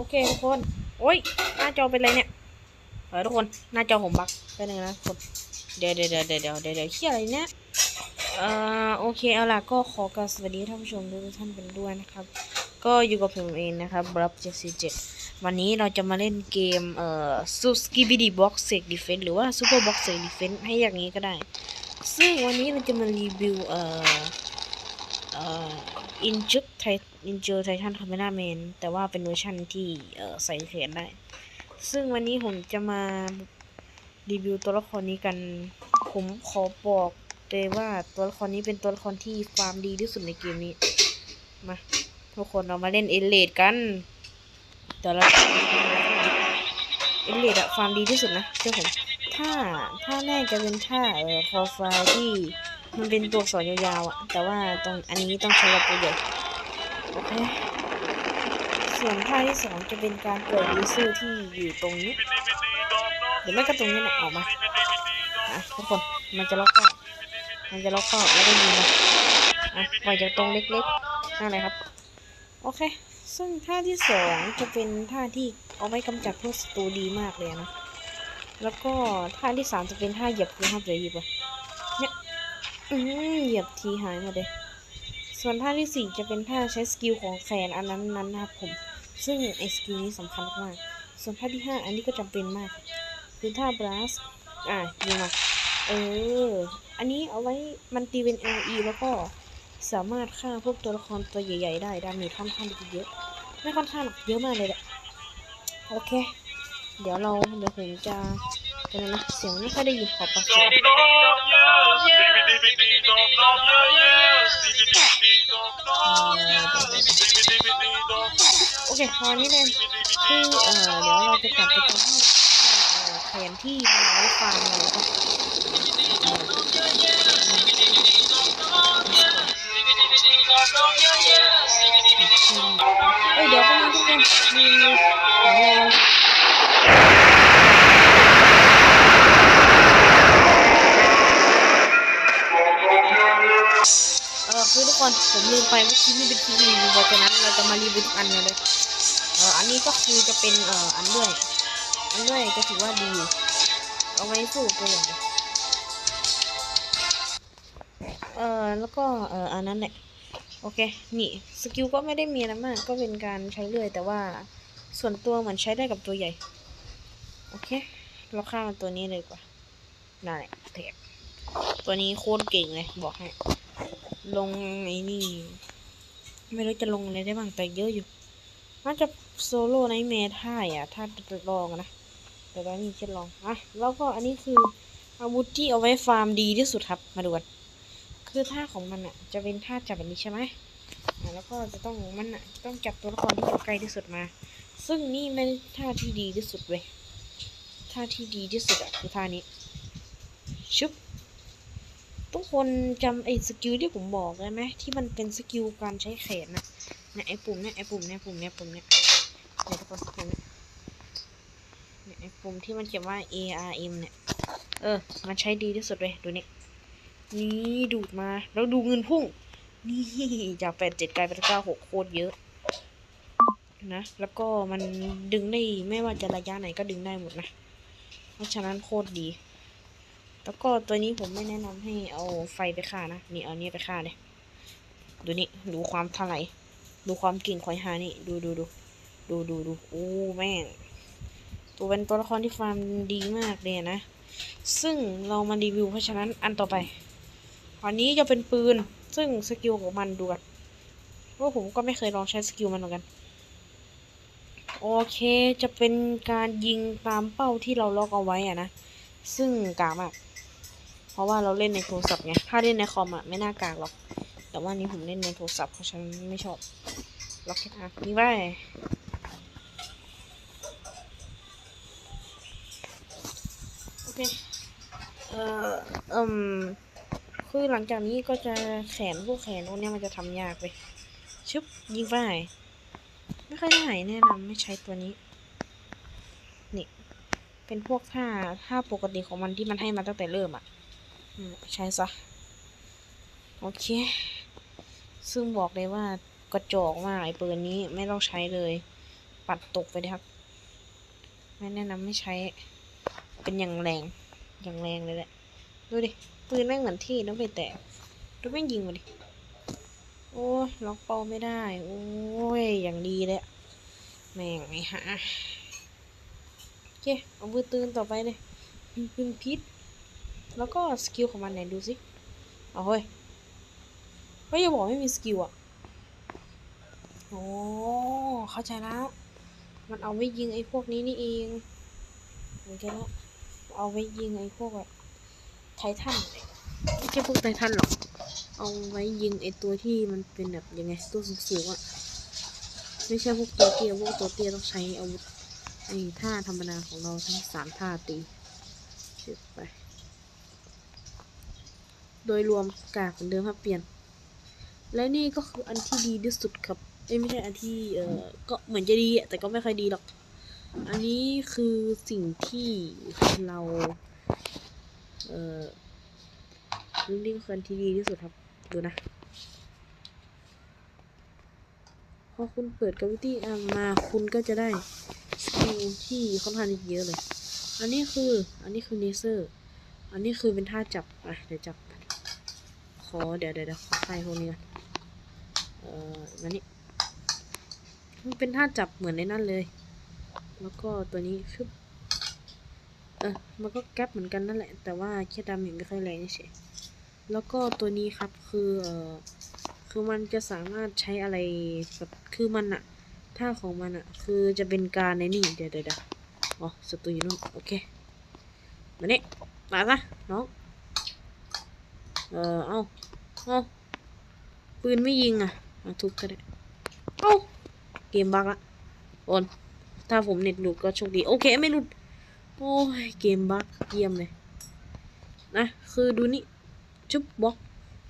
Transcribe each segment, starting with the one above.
โอเคทุกคน โอ้ย หน้าจอเป็นไรเนี่ย เออทุกคน หน้าจอผมบักไปหนึ่งนะทุกคนเดี๋ยวเดี๋ยวเดี๋ยวเดี๋ยวเดี๋ยวเดี๋ยวเดี๋ยวเฮียอะไรเนี่ย เอ่อ โอเค เอาล่ะ ก็ขอกราบสวัสดีท่านผู้ชมทุกท่านกันด้วยนะครับ ก็อยู่กับผมเองนะครับบรับเจ็ดสี่เจ็ดวันนี้เราจะมาเล่นเกม เอ่อซูสกิบิดีบ็อกเซกดีเฟนหรือว่าซูเปอร์บ็อกเซกดีเฟนให้อย่างนี้ก็ได้ ซึ่งวันนี้เราจะมารีวิว เอ่อ เอ่อ อินจุดไทอินจูไททันคาเมราแมนแต่ว่าเป็นเวอร์ชันที่เออใส่แขนได้ ซึ่งวันนี้ผมจะมารีวิวตัวละครนี้กัน ผมขอบอกเลยว่าตัวละครนี้เป็นตัวละครที่ฟาร์มดีที่สุดในเกมนี้ มา ทุกคนเรามาเล่นเอเลดกันแต่ละเอเลดอะฟาร์มดีที่สุดนะเชื่อผม ถ้าถ้าแรกจะเป็นท่าเอ่อคอไฟที่ มันเป็นตัวอักษรยาวๆอะแต่ว่าตรงอันนี้ต้องใช้กับตัวใหญ่โอเคส่วนท่าที่สองจะเป็นการเปิดยูเซอร์ที่อยู่ตรงนี้หรือไม่ก็ตรงนี้แหละออกมาอะทุกคนมันจะล็อกเข้ามันจะล็อกเข้าแล้วก็ยิงมาอะปล่อยจากตรงเล็กๆนั่นเลยครับ โอเค ซึ่งท่าที่สองจะเป็นท่าที่เอาไว้กำจัดพวกศัตรูดีมากเลยนะแล้วก็ท่าที่สามจะเป็นท่าเหยียบพื้นครับเฉยหยิบไปเนี่ย อืมเหยียบทีหายหมดเลย ส่วนท่าที่สี่จะเป็นท่าใช้สกิลของแขนอันนั้นนั้นนะครับผม ซึ่งไอสกิลนี้สำคัญมาก ส่วนท่าที่ห้าอันนี้ก็จำเป็นมาก คือท่าบลัสอะยิงมาเออ อันนี้เอาไว้มันตีเป็น LE แล้วก็สามารถฆ่าพวกตัวละครตัวใหญ่ ๆ ได้ดาเมจค่อนข้างเยอะไม่ค่อนข้างหรอกเยอะมากเลยแหละ โอเค เดี๋ยวเราเดี๋ยวผมจะเดี๋ยวนะ เสียงไม่ค่อยได้ยินขอปรับเสียง โอเคพอนี้เลยคือเอ่อเดี๋ยวเราจะกลับไปตรงที่เอ่อแผนที่มันเอาไว้ฟังเลยแล้วก็เอ้ยเดี๋ยวไปนะทุกคนมี ผมลืมไปเมื่อกี้นี่เป็นทีรีวิวเพราะฉะนั้นเราจะมารีวิวทุกอันเลยเลย เอออันนี้ก็คือจะเป็นเอ่ออันเลื่อยอันเลื่อยก็ถือว่าดี เอาไว้สู้ตัวอย่างเดียเออแล้วก็เอออันนั้นแหละ โอเค นี่สกิลก็ไม่ได้มีอะไรมาก ก็เป็นการใช้เลื่อย แต่ว่าส่วนตัวเหมือนใช้ได้กับตัวใหญ่ โอเค เราข้ามตัวนี้เลยกว่านั่นแหละเทปตัวนี้โคตรเก่งเลยบอกให้ ลงไอ้นี่ ไม่รู้จะลงอะไรได้บ้างแต่เยอะอยู่น่าจะโซโล่ไนท์แมท่าอะถ้าจะลองนะแต่ตอนนี้จะลองอะแล้วก็อันนี้คืออาวุธที่เอาไว้ฟาร์มดีที่สุดครับ มาดูกันคือท่าของมันอะ จะเป็นท่าจับแบบนี้ใช่ไหมอะแล้วก็จะต้องมันอะต้องจับตัวละครที่อยู่ใกล้ที่สุดมา ซึ่งนี่ไม่ได้ท่าที่ดีที่สุดเว้ยท่าที่ดีที่สุดอะคือท่านี้ชุบ ทุกคนจำไอ้สกิลที่ผมบอกได้ไหมที่มันเป็นสกิลการใช้แขนนะเนี่ยไอ้ปุ่มเนี่ยไอ้ปุ่มเนี่ยปุ่มเนี่ยปุ่มเนี่ยเดี๋ยวทุกคนปุ่มเนี่ยเนี่ยไอ้ปุ่มที่มันเขียนว่า A R M เนี่ยเออ มันใช้ดีที่สุดเลยดูนี่นี่ดูดมาแล้วดูเงินพุ่ง นี่จากแปดเจ็ดกลายเป็นเก้าหกโคตรเยอะ นะ แล้วก็มันดึงได้ไม่ว่าจะระยะไหนก็ดึงได้หมดนะ เพราะฉะนั้นโคตรดี แล้วก็ตัวนี้ผมไม่แนะนำให้เอาไฟไปฆ่านะ นี่เอาเนี้ยไปฆ่าเลย ดูนี่ ดูความถลายดูความเก่งควายหานี่ ดูดูดูดูดูดูโอ้แม่ง ตัวเป็นตัวละครที่ฟาร์มดีมากเลยนะ ซึ่งเรามารีวิวเพราะฉะนั้นอันต่อไป อันนี้จะเป็นปืน ซึ่งสกิลของมันดูกันเพราะผมก็ไม่เคยลองใช้สกิลมันเหมือนกัน โอเค จะเป็นการยิงตามเป้าที่เราล็อกเอาไว้อะนะ ซึ่งกามาก ราะว่าเราเล่นในโทรศัพท์ไง ถ้าเล่นในคอมอะไม่น่ากากหรอก แต่ว่านี้ผมเล่นในโทรศัพท์เพราะฉันไม่ชอบล็อกแค่อะนี่ไว้โอเค เอ่อเอืมคือหลังจากนี้ก็จะแขนพวกแขนพวกเนี้ยมันจะทำยากไปชึบยิงไปไม่ค่อยได้แนะนำไม่ใช้ตัวนี้ นี่ เป็นพวกท่าท่าปกติของมันที่มันให้มาตั้งแต่เริ่มอะ ใช้ซะ โอเค ซึ่งบอกเลยว่ากระจอกมากไอ้ปืนนี้ไม่ต้องใช้เลย ปัดตกไปเลยครับ ไม่แนะนำไม่ใช้ เป็นอย่างแรง อย่างแรงเลยแหละ ดูดิ ปืนแม่งเหมือนที่น้องไปแตกดูแม่งยิงมาดิ โอ้ยล็อกเป้าไม่ได้ โอ้ย อย่างดีเลยแม่งไอ้ฮะโอเค เอาปืนตื่นต่อไปเลยปืนพิษ แล้วก็สกิลของมันไหนดูสิเอาเฮ้ยเฮ้ยอย่าบอกไม่มีสกิลอะโอ้เข้าใจแล้ว มันเอาไว้ยิงไอ้พวกนี้นี่เองเหมือนกันละเอาไว้ยิงไอ้พวกแบบไททันไม่ใช่พวกไททันหรอก เอาไว้ยิงไอ้ตัวที่มันเป็นแบบยังไงตัวสูงๆอะไม่ใช่พวกตัวเตี้ยพวกตัวเตี้ยต้องใช้อาวุธไอ้ท่าธรรมดาของเราทั้งสามท่าตีเชือกไป โดยรวมกากเหมือนเดิมครับเปลี่ยน และนี่ก็คืออันที่ดีที่สุดครับไม่ใช่อันที่เออก็เหมือนจะดีแต่ก็ไม่ค่อยดีหรอก อันนี้คือสิ่งที่เรา เออนี่ก็คืออันที่ดีที่สุดครับ ดูนะพอคุณเปิดกราวิตี้อามาคุณก็จะได้สกิลที่ค่อนข้างที่เยอะเลย อันนี้คือ อันนี้คือเนเซอร์ อันนี้คือเป็นท่าจับอะเดี๋ยวจับ ขอเดี๋ยวเดี๋ยวขอใส่พวกนี้ก่อนเอ่อมานี่มันเป็นท่าจับเหมือนในนั่นเลย แล้วก็ตัวนี้คือเออมันก็แก๊ปเหมือนกันนั่นแหละ แต่ว่าแค่ดาเมจไม่ค่อยแรงเฉยแล้วก็ตัวนี้ครับคือเอ่อคือมันจะสามารถใช้อะไรแบบคือมันอะท่าของมันอะคือจะเป็นการในนี่เดี๋ยวเดี๋ยวเดี๋ยวอ๋อศัตรูอยู่นู่นโอเคมานี่มาซะน้อง เออเอาเอาปืนไม่ยิงอะเอาทุบก็ได้เอาเกมบักละโอนถ้าผมเน็ตหลุดก็โชคดี โอเคไม่หลุด โอ้ย เกมบักเยี่ยมเลย นะ คือดูนี่ ชุบบล็อก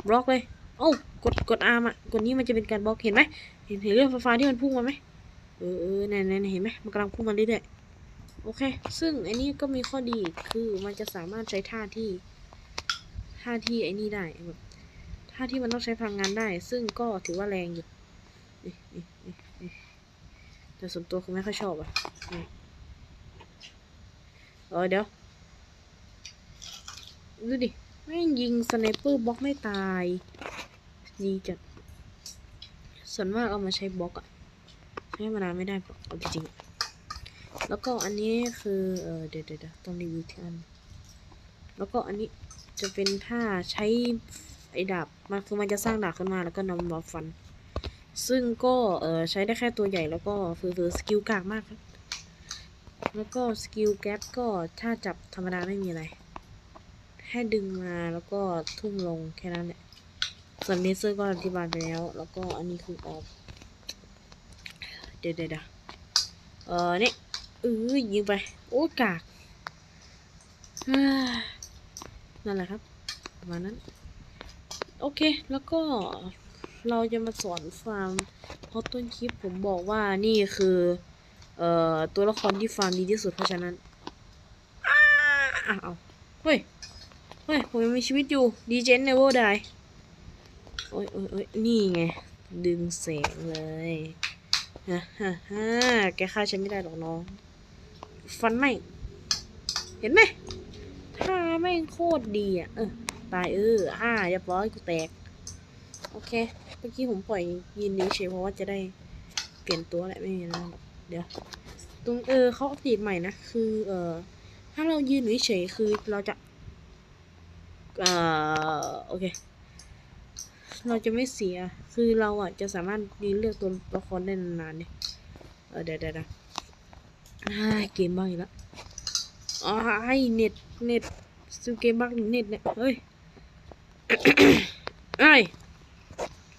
บล็อกเลย เอ้ากด กดอาร์มอะ กดนี้มันจะเป็นการบล็อก เห็นไหม เห็นเห็นเรื่องไฟฟ้าที่มันพุ่งมาไหมเออเออไหนไหนไหนเห็นไหมมันกำลังพุ่งมาเรื่อยๆ โอเค ซึ่งอันนี้ก็มีข้อดี คือมันจะสามารถใช้ท่าที่ ท่าที่ไอ้นี่ได้แบบท่าที่มันต้องใช้พลังงานได้ ซึ่งก็ถือว่าแรงอยู่แต่ส่วนตัวคือไม่ค่อยชอบอะเออเดี๋ยว ดูดิแม่งยิงสไนเปอร์บล็อกไม่ตายดีจัดส่วนมากเอามาใช้บล็อกอะใช้มานานไม่ได้หรอกเอาจริงแล้วก็อันนี้คือเออเดี๋ยวเดี๋ยวเดี๋ยวต้องรีวิวที่อัน แล้วก็อันนี้ จะเป็นท่าใช้ไอ้ดาบมันคือมันจะสร้างดาบขึ้นมาแล้วก็นำมาฟัน ซึ่งก็เออใช้ได้แค่ตัวใหญ่แล้วก็ฟือๆสกิลกากมากครับแล้วก็สกิลแก๊ปก็ถ้าจับธรรมดาไม่มีอะไรให้ดึงมาแล้วก็ทุ่มลงแค่นั้นแหละ ส่วนเลเซอร์ก็อธิบายไปแล้ว แล้วก็อันนี้คือออกเดี๋ยวเดี๋ยวเดี๋ยวเออเนี่ยเออยิงไป โอ้กาก นั่นแหละครับประมาณนั้น โอเค แล้วก็เราจะมาสอนฟาร์มเพราะต้นคลิปผมบอกว่านี่คือเอ่อตัวละครที่ฟาร์มดีที่สุดเพราะฉะนั้นอ้าอ้าวเฮ้ยเฮ้ยผมยังมีชีวิตอยู่ดีเจนเนเวอร์ได้โอ้ยโอ้ยโอ้ยนี่ไง ดึงแสงเลยฮ่าฮ่าฮ่าแกฆ่าฉันไม่ได้หรอกน้อง ฟันไม่ เห็นไหม ท่าแม่งโคตรดีอะ เออ ตายเอออ่าเรียบร้อยกูแตก โอเค เมื่อกี้ผมปล่อยยืนนี้เฉยเพราะว่าจะได้เปลี่ยนตัวแหละไม่มีอะไรหรอกเดี๋ยว ตรงเออเขาอัปเดตใหม่นะ คือ เออถ้าเรายืนเฉยคือเราจะ เออโอเค เราจะไม่เสีย คือเราอะจะสามารถยืนเลือกตัวละครได้นานๆเนี่ยเออเดี๋ยวเดี๋ยวเดี๋ยวเกมบ้างอีกแล้ว อ๋อไอเน็ตเน็ตซูเกมบักเน็ตเนี่ยเฮ้ยเอ้ย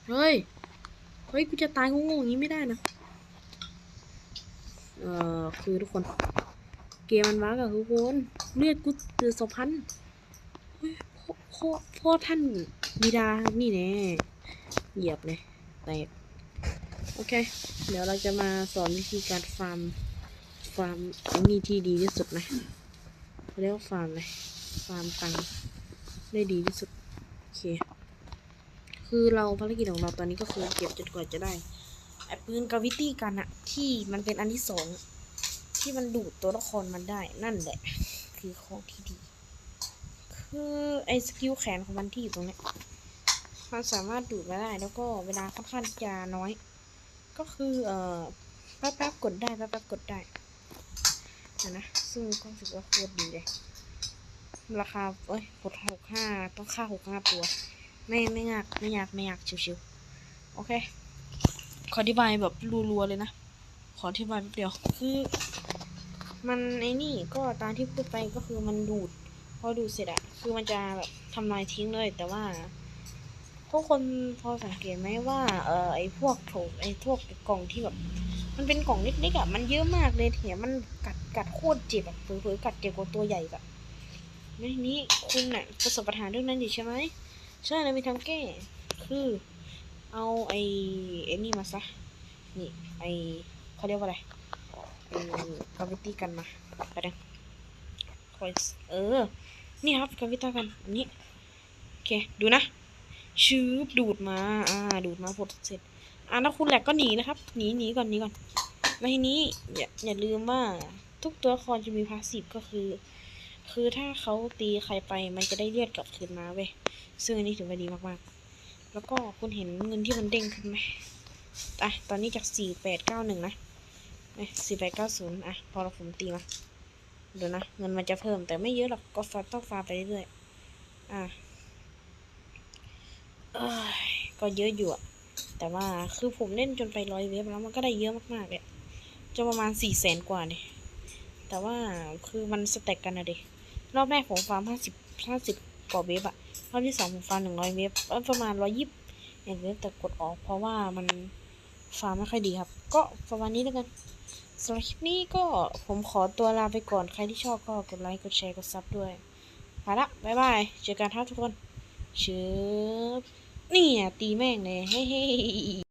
เฮ้ยเฮ้ยกูจะตายงงๆอย่างนี้ไม่ได้นะเอ่อคือทุกคน เกมมันบักอะทุกคนเลือดกูเตือสองพันเฮ้ยพ่อพ่อท่านบิดานี่แน่เหยียบเลยแตกโอเค เดี๋ยวเราจะมาสอนวิธีการฟาร์ม ฟาร์มนี่ที่ดีที่สุดนะ เรียกฟาร์มเลย ฟาร์มตังค์ได้ดีที่สุด โอเค คือเราภารกิจของเราตอนนี้ก็คือเก็บจนกว่าจะได้ไอ้ปืนกาวิตี้กันอะที่มันเป็นอันที่สองที่มันดูดตัวละครมันได้นั่นแหละ คือของที่ดี คือไอ้สกิลแขนของมันที่อยู่ตรงนี้มันสามารถดูดมาได้แล้วก็เวลาค่อนข้างจะน้อย ก็คือเอ่อแป๊บๆกดได้แป๊บๆกดได้ นะ ซึ่งก็รู้สึกว่าโคตรดีเลย ราคา เอ้ยกดหกห้าต้องค่าหกห้าตัว ไม่ไม่ยากไม่ยากไม่ยากชิวๆ โอเค ขออธิบายแบบรัวๆเลยนะ ขออธิบายแป๊บเดียว คือ มันไอ้นี่ก็ตามที่พูดไปก็คือมันดูด พอดูดเสร็จอะคือมันจะแบบทำลายทิ้งเลย แต่ว่าทุกคนพอสังเกตไหมว่า เออไอพวกโถไอพวกกล่องที่แบบ มันเป็นกล่องเล็กๆอะมันเยอะมากเลยแถมมันกัดกัดโคตรเจ็บอะเผลอๆกัดเจ็บกว่าตัวใหญ่อะในนี้คุณน่ะประสบปัญหาเรื่องนั้นอยู่ใช่ไหมใช่แล้วมีทางแก้ คือเอาไอ้ไอ้นี่มาซะ นี่ไอ้เขาเรียกว่าอะไรไอกาวิตี้กันมาไปดี๋ยวคอยเออ นี่ครับกาวิตี้กันอันนี้ โอเค ดูนะชืบดูดมา อ่า ดูดมาพดเสร็จ อ่าถ้าคุณแหลกก็หนีนะครับ หนีหนีก่อนหนีก่อนแล้วทีนี้อย่าอย่าลืมว่าทุกตัวละครจะมีพาสซีฟก็คือ คือถ้าเขาตีใครไปมันจะได้เลือดกลับคืนมาเว้ยซึ่งอันนี้ถือว่าดีมากๆ แล้วก็คุณเห็นเงินที่มันเด้งขึ้นไหมอะตอนนี้จากสี่แปดเก้าหนึ่งนะสี่แปดเก้าศูนย์อะพอเราผมตีมาดูนะเงินมันจะเพิ่มแต่ไม่เยอะหรอกก็ฟาต้องฟาไปเรื่อยๆอะเอ้ยก็เยอะอยู่อะ แต่ว่าคือผมเล่นจนไปร้อยเว็บแล้วมันก็ได้เยอะมากๆเลยจะประมาณสี่แสนกว่าเนี่ยแต่ว่าคือมันสเต็กกันนะเด็รอบแรกผมฟาร์มห้าสิบห้าสิบกว่าเว็บอะรอบที่สองผมฟาร์มหนึ่งร้อยเว็บเอ้ยประมาณร้อยยี่สิบเว็บแต่กดออกเพราะว่ามันฟาร์มไม่ค่อยดีครับ ก็ประมาณนี้แล้วกันสำหรับคลิปนี้ก็ผมขอตัวลาไปก่อนใครที่ชอบก็กดไลค์กดแชร์กดซับด้วยไปละบ๊ายบาย เจอกันครับทุกคนชืบ นี่ยตีแม่งเลยเฮ้